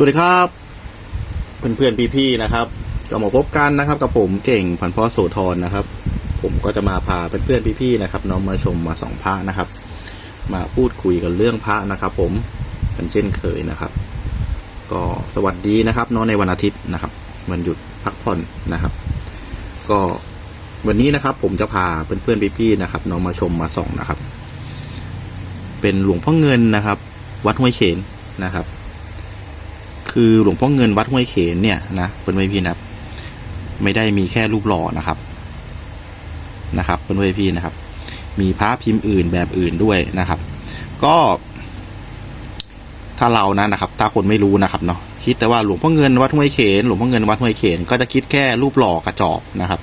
สวัสดีครับ เพื่อนเพื่อนพี่ๆนะครับก็มาพบกันนะครับกับผมเก่งพันพ่อโสธรนะครับ ผมก็จะมาพาเพื่อนเพื่อนพี่ๆนะครับน้องมาชมมาสองพระนะครับ มาพูดคุยกันเรื่องพระนะครับ ผมกันเช่นเคยนะครับ ก็สวัสดีนะครับน้องในวันอาทิตย์นะครับวันหยุดพักผ่อนนะครับ ก็วันนี้นะครับ ผมจะพาเพื่อนๆพี่ๆนะครับน้องมาชมมาส่องนะครับ เป็นหลวงพ่อเงินนะครับ วัดห้วยเขนนะครับ คือหลวงพ่อเงินวัดห้วยเขนเนี่ยนะเป็นไวพี่นะครับ ไม่ได้มีแค่รูปหล่อนะครับนะครับเป็นไวพี่นะครับ มีพระพิมพ์อื่นแบบอื่นด้วยนะครับ ก็ถ้าเรานะนะครับ ถ้าคนไม่รู้นะครับเนาะคิดแต่ว่าหลวงพ่อเงินวัดห้วยเขนหลวงพ่อเงินวัดห้วยเขนก็จะคิดแค่รูปหล่อกระจอกนะครับ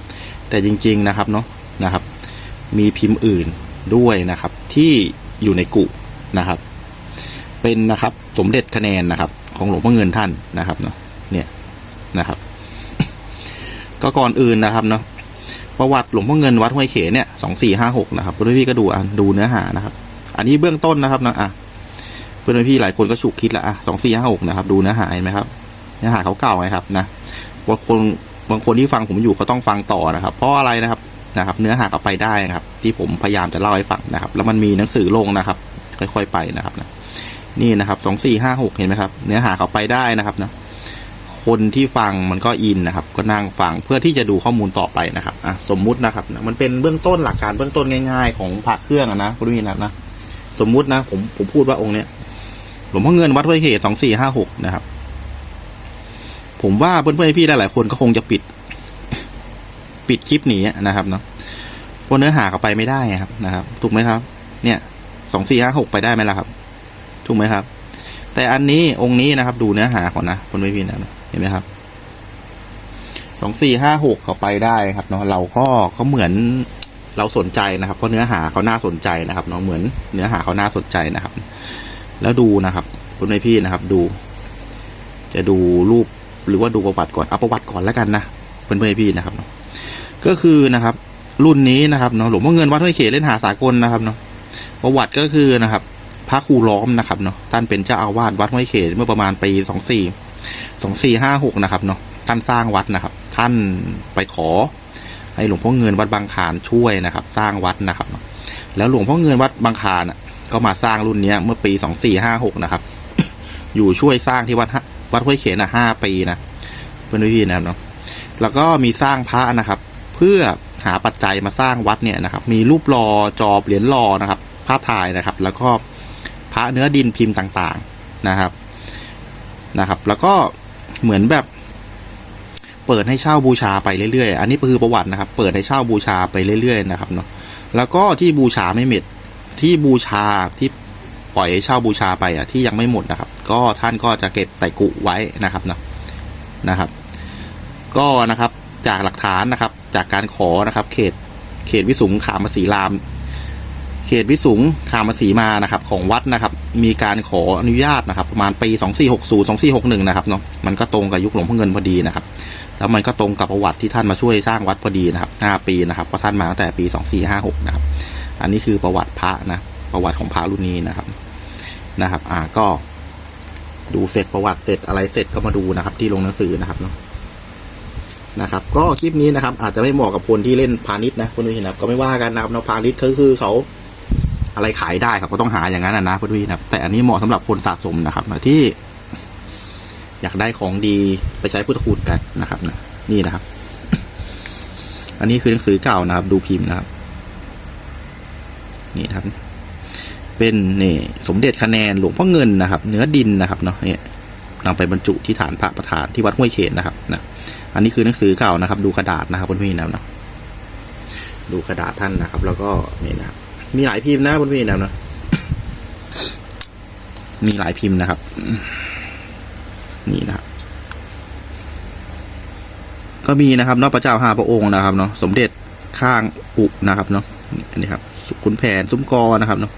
แต่จริง ๆนะครับเนาะนะครับ มีพิมพ์อื่นด้วยนะครับ ที่อยู่ในกุนะครับ เป็นนะครับสมเด็จคะแนนนะครับ ของหลวงพ่อเงินท่านนะครับเนาะเนี่ยนะครับ ก็ก่อนอื่นนะครับเนาะประวัติหลวงพ่อเงินวัดห้วยเขเนี่ยสองสี่ห้าหกนะครับเพื่อนพี่ก็ดูอะดูเนื้อหานะครับ อันนี้เบื้องต้นนะครับนะอะเพื่อนพี่หลายคนก็ฉุกคิดละอะสองสี่ห้าหกนะครับดูเนื้อหาเห็นไหมครับเนื้อหาเขาเก่าไงครับนะบางคนบางคนที่ฟังผมอยู่ก็ต้องฟังต่อนะครับ เพราะอะไรนะครับนะครับ เนื้อหาเขาไปได้นะครับ ที่ผมพยายามจะเล่าให้ฟังนะครับ แล้วมันมีหนังสือลงนะครับ ค่อย ๆ ไปนะครับนะ นี่นะครับสองสี่ห้าหกเห็นไหมครับ เนื้อหาเขาไปได้นะครับนะคนที่ฟังมันก็อินนะครับ ก็นั่งฟังเพื่อที่จะดูข้อมูลต่อไปนะครับอะสมมุตินะครับนะมันเป็นเบื้องต้นหลักการเบื้องต้นง่ายๆ ของพระเครื่องนะคุณวินัทนะ สมมุตินะ ผมผมพูดว่าองค์เนี้ยหลวงพ่อเงินวัดห้วยเขตสองสี่ห้าหกนะครับ ผมว่าเพื่อนๆพี่หลายๆคนก็คงจะปิด ปิดคลิปหนีนะครับเนาะเพราะเนื้อหาเขาไปไม่ได้ครับนะครับ ถูกไหมครับ เนี่ยสองสี่ห้าหกไปได้ไหมล่ะครับ ถูกไหมครับ แต่อันนี้องค์นี้นะครับดูเนื้อหาก่อนนะคนไม่พินนะเห็นไหมครับสองสี่ห้าหกเขาไปได้ครับเนาะเราก็เขาเหมือนเราสนใจนะครับเพราะเนื้อหาเขาน่าสนใจนะครับเนาะเหมือนเนื้อหาเขาน่าสนใจนะครับ แล้วดูนะครับคุณไม่พี่นะครับดู จะดูรูปหรือว่าดูประวัติก่อนเอาประวัติก่อนแล้วกันนะเพื่อนๆพี่นะครับเนาะก็คือนะครับ รุ่นนี้นะครับเนาะหลวงพ่อเงินวัดห้วยเขเล่นหาสากลนะครับเนาะประวัติก็คือนะครับ พระครูล้อมนะครับเนาะท่านเป็นเจ้าอาวาสวัดห้วยเขตเมื่อประมาณปีสองสี่สองสี่ห้าหกนะครับเนาะท่านสร้างวัดนะครับ ท่านไปขอ ให้หลวงพ่อเงินวัดบางขานช่วยนะครับ สร้างวัดนะครับ แล้วหลวงพ่อเงินวัดบางขานก็มาสร้างรุ่นเนี้ยเมื่อปีสองสี่ห้าหกนะครับ อยู่ช่วยสร้างที่วัดวัดห้วยเขนอะห้าปีนะเพื่อนพี่นะครับเนาะแล้วก็มีสร้างพระนะครับ เพื่อหาปัจจัยมาสร้างวัดเนี่ยนะครับ มีรูปหล่อจอบเหรียญหล่อนะครับ ภาพถ่ายนะครับ แล้วก็ ระเนื้อดินพิมพ์ต่างๆนะครับนะครับ แล้วก็เหมือนแบบ เปิดให้เช่าบูชาไปเรื่อยๆ อันนี้คือประวัตินะครับ เปิดให้เช่าบูชาไปเรื่อยๆนะครับเนาะแล้วก็ที่บูชาไม่หมดที่บูชาที่ปล่อยให้เช่าบูชาไปอะที่ยังไม่หมดนะครับ ก็ท่านก็จะเก็บใส่กุไว้นะครับเนาะนะครับ ก็นะครับจากหลักฐานนะครับ จากการขอนะครับ เขตเขตวิสุงขามสีราม เขตวิสุงคามสีมานะครับของวัดนะครับ มีการขออนุญาตนะครับประมาณปี 2460 2461 นะครับเนาะมันก็ตรงกับยุคหลวงพ่อเงินพอดีนะครับ แล้วมันก็ตรงกับประวัติที่ท่านมาช่วยสร้างวัดพอดีนะครับ 5 ปีนะครับเพราะท่านมาตั้งแต่ปี 2456 นะครับ อันนี้คือประวัติพระนะประวัติของพระรุ่นนี้นะครับนะครับ อ่าก็ดูเสร็จประวัติเสร็จอะไรเสร็จก็มาดูนะครับ ที่ลงหนังสือนะครับเนาะนะครับก็คลิปนี้นะครับอาจจะไม่เหมาะกับคนที่เล่นพาณิชย์นะคุณผู้ชมนะครับก็ไม่ว่ากันนะครับเนาะพาณิชย์ก็คือเขา อะไรขายได้ครับก็ต้องหาอย่างนั้นนะเพื่อนๆนะแต่อันนี้เหมาะสำหรับคนสะสมนะครับที่ อยากได้ของดีไปใช้พุทธคุณกันนะครับนะนี่นะครับ อันนี้คือหนังสือเก่านะครับ ดูพิมพ์นะครับ นี่ครับ เป็นนี่สมเด็จคะแนนหลวงพ่อเงินนะครับ เนื้อดินนะครับเนาะเนี่ยนำไปบรรจุที่ฐานพระประธานที่วัดห้วยเขนนะครับนะอันนี้คือหนังสือเก่านะครับ ดูกระดาษนะครับเพื่อนๆนะครับนะดูกระดาษท่านนะครับ แล้วก็นี่นะครับ มีหลายพิมพ์นะคุณพี่นะนะ มีหลายพิมพ์นะครับ นี่นะครับ ก็มีนะครับเนอกพระเจ้าห้าพระองค์นะครับเนาะสมเด็จข้างอุนะครับเนาะนี่อันนี้ครับขุนแผนซุ้มกอนะครับเนาะ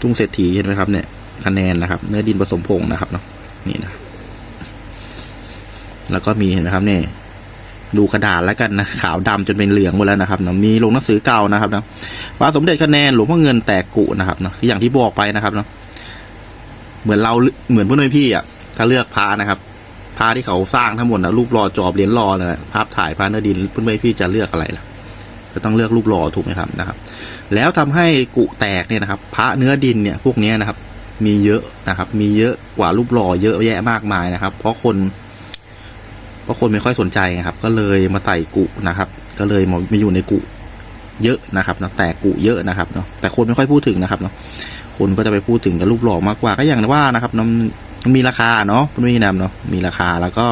ทุ่งเศรษฐีเห็นไหมครับเนี่ยคะแนนนะครับ เนื้อดินผสมผงนะครับเนาะนี่นะ แล้วก็มีเห็นไหมครับเนี่ยดูกระดาษแล้วกันนะขาวดำจนเป็นเหลืองหมดแล้วนะครับเนาะมีลงหนังสือเก่านะครับเนาะ พระสมเด็จคะแนนหลวงพ่อเงินแตกกุนะครับเนาะอย่างที่บอกไปนะครับเนาะเหมือนเราเหมือนพื่อนพี่อะถ้าเลือกพระนะครับพระที่เขาสร้างทั้งหมดนะรูปหล่อจอบเหรียญหล่อเนะภาพถ่ายพระเนื้อดินพื่อนพี่จะเลือกอะไรล่ะก็ต้องเลือกรูปหล่อถูกไหมครับนะครับ แล้วทำให้กุแตกเนี่ยนะครับ พระเนื้อดินเนี่ยพวกนี้นะครับ มีเยอะนะครับ มีเยอะกว่ารูปหล่อเยอะแยะมากมายนะครับ เพราะคนเพราะคนไม่ค่อยสนใจนะครับ ก็เลยมาใส่กุนะครับ ก็เลยมามาอยู่ในกุ เยอะนะครับเนาะแตกกุเยอะนะครับเนาะแต่คนไม่ค่อยพูดถึงนะครับเนาะคนก็จะไปพูดถึงกับรูปหล่อมากกว่าก็อย่างว่านะครับเนาะมันมีราคาเนาะคุณพี่นำเนาะมีราคาแล้วก็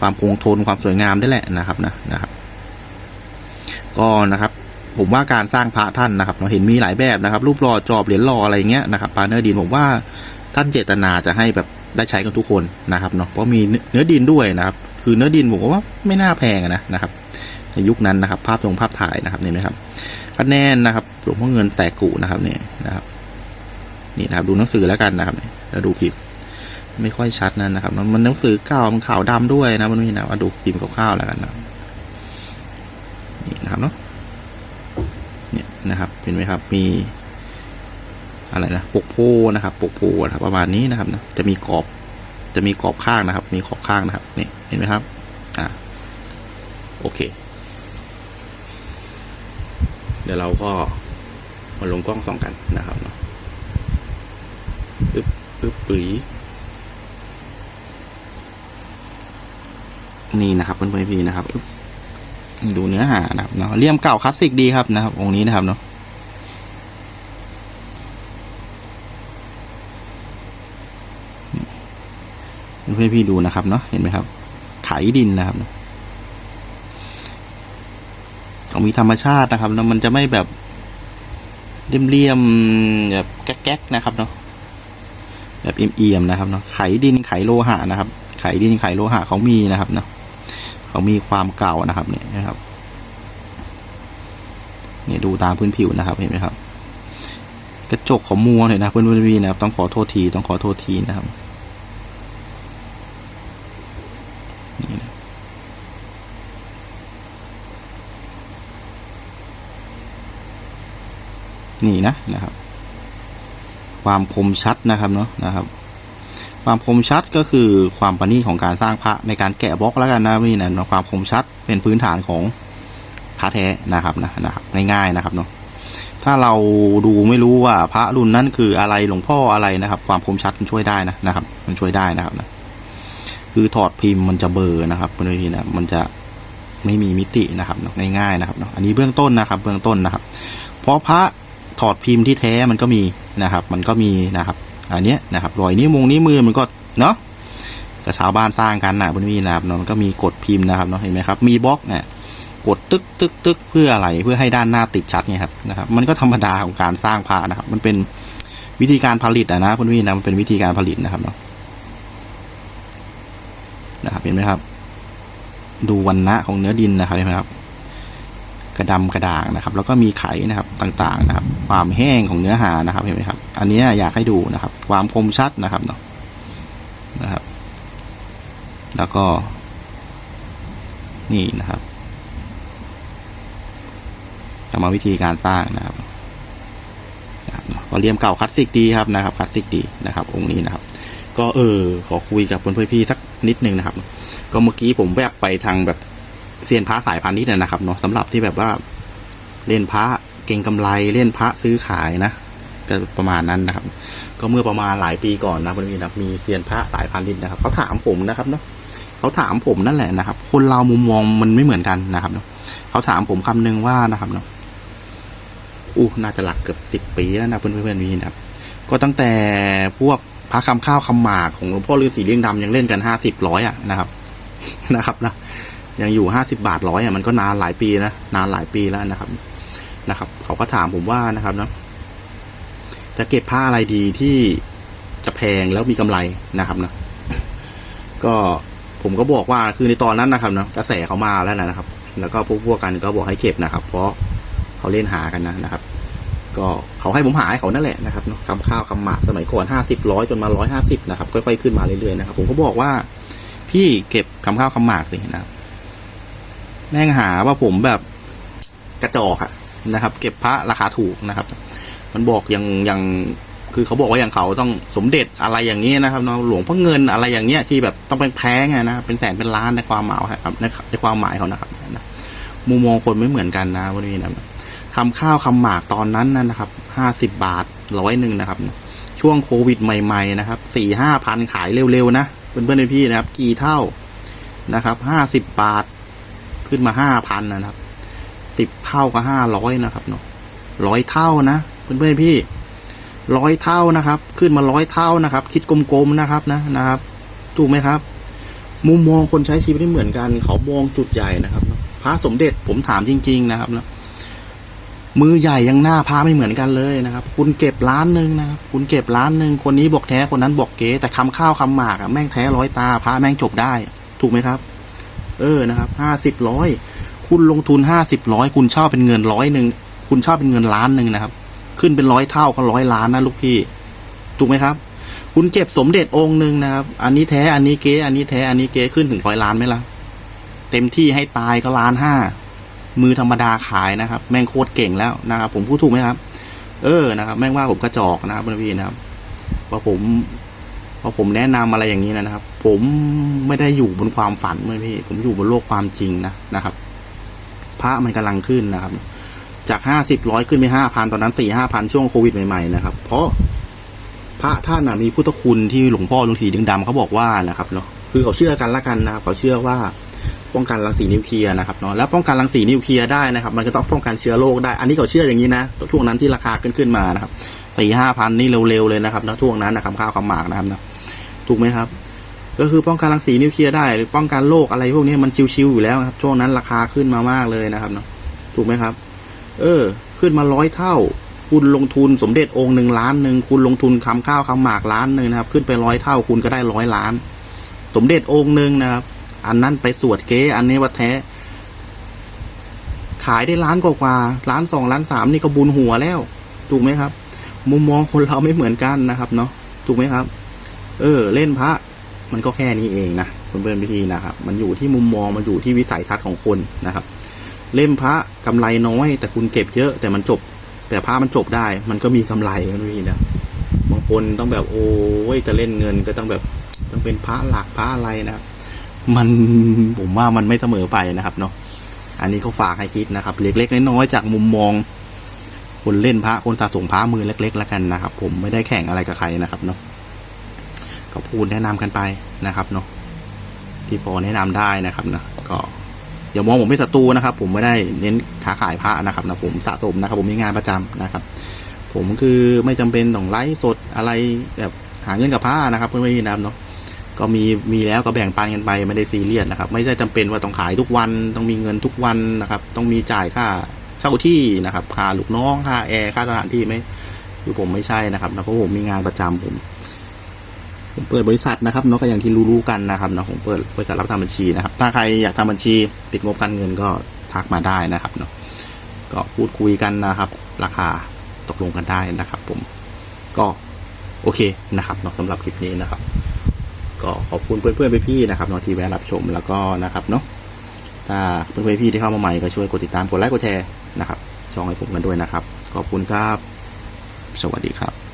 ความคงทนความสวยงามได้แหละนะครับนะนะครับ ก็นะครับผมว่าการสร้างพระท่านนะครับเราเห็นมีหลายแบบนะครับ รูปหล่อจอบเหรียญหล่ออะไรเงี้ยนะครับปลาเนื้อดินผมว่าท่านเจตนาจะให้แบบได้ใช้กันทุกคนนะครับเนาะเพราะมีเนื้อดินด้วยนะครับ คือเนื้อดินผมว่าไม่น่าแพงนะนะครับ ในยุคนั้นนะครับ ภาพตรงภาพถ่ายนะครับเห็นไหมครับคะแน่นนะครับหลวงพ่อเงินแตกกุนะครับเนี่ยนะครับ นี่นะครับดูหนังสือแล้วกันนะครับเนี่ยแล้วดูพิมพ์ไม่ค่อยชัดนั่นนะครับ มันมันหนังสือเก่ามันขาวดำด้วยนะมันนี่นะว่าดูพิมพ์คร่าวๆแล้วกันนะนี่นะครับเนาะเนี่ยนะครับเห็นไหมครับมีอะไรนะปกโพนะครับปกโพนะครับประมาณนี้นะครับนะจะมีกรอบ จะมีกรอบข้างนะครับ มีขอบข้างนะครับนี่เห็นไหมครับ อ่าโอเค ดี๋ยวเราก็มาลงกล้องส่องกันนะครับเนาะปึ๊บปึ๊บปุ๋ยนี่นะครับเพื่อนๆพี่นะครับดูเนื้อหานะครับเนาะเลี่ยมเก่าคลาสสิกดีครับนะครับ องค์นี้นะครับเนาะเพื่อนๆพี่ดูนะครับเนาะเห็นไหมครับไขดินนะครับ เนาะต้องมีธรรมชาตินะครับแล้วมันจะไม่แบบเลี่ยมๆแบบแก๊กๆนะครับเนาะแบบเอี่ยมๆนะครับเนาะไขดินไขโลหะนะครับ ไขดินไขโลหะเขามีนะครับเนาะเขามีความเก่านะครับเนี่ยนะครับเนี่ยดูตามพื้นผิวนะครับเห็นไหมครับ กระจกของมัวเลยนะเพื่อนๆวีนะครับต้องขอโทษทีต้องขอโทษทีนะครับ นี่นะนะครับ ความคมชัดนะครับเนาะนะครับ ความคมชัดก็คือความประณีตของการสร้างพระในการแกะบล็อกแล้วกันนะพี่นะความคมชัดเป็นพื้นฐานของพระแท้นะครับนะนะครับง่ายๆนะครับเนาะถ้าเราดูไม่รู้ว่าพระรุ่นนั้นคืออะไรหลวงพ่ออะไรนะครับ ความคมชัดมันช่วยได้นะนะครับ มันช่วยได้นะครับนะคือถอดพิมพ์มันจะเบอร์นะครับเพื่อนะมันจะไม่มีมิตินะครับเนาะง่ายๆนะครับเนาะอันนี้เบื้องต้นนะครับ เบื้องต้นนะครับ เพราะพระ ถอดพิมพ์ที่แท้มันก็มีนะครับ มันก็มีนะครับ อันเนี้ยนะครับรอยนิ้วมงนิ้วมือมันก็เนาะกับชาวบ้านสร้างกันนะเพื่อนๆนะครับเนาะมันก็มีกดพิมพ์นะครับเนาะเห็นไหมครับ มีบล็อกเนี่ยกดตึกตึกตึกเพื่ออะไรเพื่อให้ด้านหน้าติดชัดเนี่ยครับนะครับ มันก็ธรรมดาของการสร้างพระนะครับ มันเป็นวิธีการผลิตอะนะเพื่อนๆนะมันเป็นวิธีการผลิตนะครับเนาะนะครับเห็นไหมครับ ดูวันณะของเนื้อดินนะครับเห็นไหมครับ กระดำกระด่างนะครับ แล้วก็มีไขนะครับต่างๆนะครับ ความแห้งของเนื้อหานะครับเห็นไหมครับ อันนี้อยากให้ดูนะครับ ความคมชัดนะครับเนาะนะครับ แล้วก็ นี่นะครับกรรมวิธีการสร้างนะครับนะครับก็เรียมเก่าคลาสสิกดีครับนะครับคลาสสิกดีนะครับ องค์นี้นะครับ ก็เออขอคุยกับเพื่อนๆพี่สักนิดนึงนะครับ ก็เมื่อกี้ผมแวบไปทางแบบ เซียนพระสายพันธุ์นี้นะครับเนาะสำหรับที่แบบว่าเล่นพระเก่งกำไรเล่นพระซื้อขายนะก็ประมาณนั้นนะครับ ก็เมื่อประมาณหลายปีก่อนนะเพื่อนๆนะมีเซียนพระสายพันธุ์นี้นะครับเขาถามผมนะครับเนาะเขาถามผมนั่นแหละนะครับ คนเรามุมมองมันไม่เหมือนกันนะครับเนาะเขาถามผมคำนึงว่านะครับเนาะอู้น่าจะหลักเกือบสิบปีแล้วนะเพื่อนๆมีนะครับ ก็ตั้งแต่พวกพระคำข้าวคำหมากของหลวงพ่อฤาษีเลี่ยงดำยังเล่นกันห้าสิบร้อยอะนะครับ นะครับนะ ยังอยู่ห้าสิบาทร้อยอะมันก็นานหลายปีนะนานหลายปีแล้วนะครับนะครับ เขาก็ถามผมว่านะครับเนาะจะเก็บผ้าอะไรดีที่จะแพงแล้วมีกำไรนะครับนะก็ผมก็บอกว่าคือในตอนนั้นนะครับเนาะกระแสเขามาแล้วนะครับ แล้วก็พวกพวกกันก็บอกให้เก็บนะครับ เพราะเขาเล่นหากันนะนะครับ ก็เขาให้ผมหาให้เขานั่นแหละนะครับเนาะคำข้าวคำหมากสมัยก่อนห้าสิบร้อยจนมาร้อยห้าสิบนะครับค่อยๆขึ้นมาเรื่อยๆนะครับ ผมก็บอกว่าพี่เก็บคำข้าวคำหมากสินะครับ แม่งหาว่าผมแบบกระจอกอะนะครับ เก็บพระราคาถูกนะครับ มันบอกอย่างอย่างคือเขาบอกว่าอย่างเขาต้องสมเด็จอะไรอย่างนี้นะครับเนาะหลวงพ่อเงินอะไรอย่างเงี้ยที่แบบต้องเป็นแพงไงนะเป็นแสนเป็นล้านในความหมายครับในในความหมายเขานะครับนะมุมมองคนไม่เหมือนกันนะวันนี้นะคำข้าวคำหมากตอนนั้นนะครับห้าสิบบาทร้อยหนึ่งนะครับ ช่วงโควิดใหม่ ๆ นะครับสี่ห้าพันขายเร็วๆนะเพื่อนๆพี่นะครับ กี่เท่านะครับห้าสิบบาท ขึ้นมาห้าพันนะครับสิบเท่าก็ห้าร้อยนะครับเนาะร้อยเท่านะเพื่อนๆพี่ร้อยเท่านะครับ ขึ้นมาร้อยเท่านะครับ คิดกลมๆนะครับนะนะครับ ถูกไหมครับ มุมมองคนใช้ชีวิตไม่เหมือนกัน เขามองจุดใหญ่นะครับพระสมเด็จผมถามจริง ๆนะครับนะมือใหญ่ยังหน้าพระไม่เหมือนกันเลยนะครับ คุณเก็บล้านหนึ่งนะครับ คุณเก็บล้านหนึ่งคนนี้บอกแท้คนนั้นบอกเก๋แต่คำข้าวคำหมากอะแม่งแท้ร้อยตาพระแม่งจบได้ ถูกไหมครับ เออนะครับห้าสิบร้อยคุณลงทุนห้าสิบร้อยคุณชอบเป็นเงินร้อยหนึ่งคุณชอบเป็นเงินล้านหนึ่งนะครับ ขึ้นเป็นร้อยเท่าก็ร้อยล้านนะลูกพี่ ถูกไหมครับ คุณเก็บสมเด็จองค์หนึ่งนะครับ อันนี้แท้อันนี้เก๊อันนี้แท้อันนี้เก๊ขึ้นถึงร้อยล้านไหมล่ะเต็มที่ให้ตายก็ล้านห้ามือธรรมดาขายนะครับ แม่งโคตรเก่งแล้วนะครับ ผมพูดถูกไหมครับ เออนะครับ แม่งว่าผมกระจอกนะครับพี่นะครับว่าผม ว่าผมแนะนำอะไรอย่างนี้นะครับ ผมไม่ได้อยู่บนความฝันเมื่พี่ ผมอยู่บนโลกความจริงนะนะครับ พระมันกำลังขึ้นนะครับ จากห้าสิบร้อยขึ้นไปห้าพันตอนนั้นสี่ห้าพันช่วงโควิดใหม่ๆนะครับ เพราะพระท่านนะมีพุทธคุณที่หลวงพ่อหลวงสีดึงดำเขาบอกว่านะครับเนาะคือเขาเชื่อกันละกันนะครับเขาเชื่อว่าป้องกันรังสีนิวเคลียร์นะครับเนาะแล้วป้องกันรังสีนิวเคลียร์ได้นะครับ มันก็ต้องป้องกันเชื้อโรคได้ อันนี้เขาเชื่ออย่างนี้นะช่วงนั้นที่ราคาขึ้นขึ้นมานะครับสี่ห้าพันนี่เร็วๆเลยนะครับนะช่วงนั้นนะครับข้าวคำหมากนะครับนะ ถูกไหมครับ ก็คือป้องกันรังสีนิวเคลียร์ได้หรือป้องกันโรคอะไรพวกนี้มันชิวๆอยู่แล้วครับช่วงนั้นราคาขึ้นมามากเลยนะครับเนาะถูกไหมครับ เออ ขึ้นมาร้อยเท่า คุณลงทุนสมเด็จองค์หนึ่งล้านหนึ่งคุณลงทุนคำข้าวคำหมากล้านหนึ่งนะครับ ขึ้นไปร้อยเท่าคุณก็ได้ร้อยล้าน สมเด็จองค์หนึ่งนะครับ อันนั้นไปสวดเก๊อันนี้ว่าแท้ขายได้ล้านกว่าๆล้านสองล้านสามนี่ก็บุญหัวแล้ว ถูกไหมครับ มุมมองคนเราไม่เหมือนกันนะครับเนาะถูกไหมครับ เออ เล่นพระมันก็แค่นี้เองนะเพื่อนๆพิธีนะครับ มันอยู่ที่มุมมองมันอยู่ที่วิสัยทัศน์ของคนนะครับ เล่มพระกำไรน้อย แต่คุณเก็บเยอะ แต่มันจบ แต่พระมันจบได้ มันก็มีกำไรนะพี่นะบางคนต้องแบบโอ้ยจะเล่นเงินก็ต้องแบบต้องเป็นพระหลักพระอะไรนะมันผมว่ามันไม่เสมอไปนะครับเนาะอันนี้เขาฝากให้คิดนะครับ เล็กๆน้อยๆจากมุมมอง คนเล่นพระคนสะสมพระมือเล็กๆแล้วกันนะครับ ผมไม่ได้แข่งอะไรกับใครนะครับเนาะ ก็พูดแนะนำกันไปนะครับเนาะที่พอแนะนำได้นะครับนะก็อย่ามองผมเป็นศัตรูนะครับ ผมไม่ได้เน้นค้าขายพระนะครับนะผมสะสมนะครับ ผมมีงานประจำนะครับ ผมคือไม่จำเป็นต้องไลฟ์สดอะไรแบบหาเงินกับผ้านะครับ เพื่อนๆนะครับเนาะก็มีมีแล้วก็แบ่งปันกันไปไม่ได้ซีเรียสนะครับ ไม่ได้จำเป็นว่าต้องขายทุกวันต้องมีเงินทุกวันนะครับ ต้องมีจ่ายค่าเช่าที่นะครับค่าลูกน้องค่าแอร์ค่าสถานที่ไม่คือผมไม่ใช่นะครับนะเพราะผมมีงานประจำผม ผมเปิดบริษัทนะครับเนาะก็อย่างที่รู้ๆกันนะครับเนาะผมเปิดบริษัทรับทำบัญชีนะครับ ถ้าใครอยากทำบัญชีปิดงบการเงินก็ทักมาได้นะครับเนาะก็พูดคุยกันนะครับ ราคาตกลงกันได้นะครับ ผมก็โอเคนะครับเนาะสำหรับคลิปนี้นะครับ ก็ขอบคุณเพื่อนๆพี่ๆนะครับเนาะที่แวะรับชมแล้วก็นะครับเนาะถ้าเพื่อนๆพี่ที่เข้ามาใหม่ก็ช่วยกดติดตามกดไลค์กดแชร์นะครับช่องให้ผมกันด้วยนะครับ ขอบคุณครับ สวัสดีครับ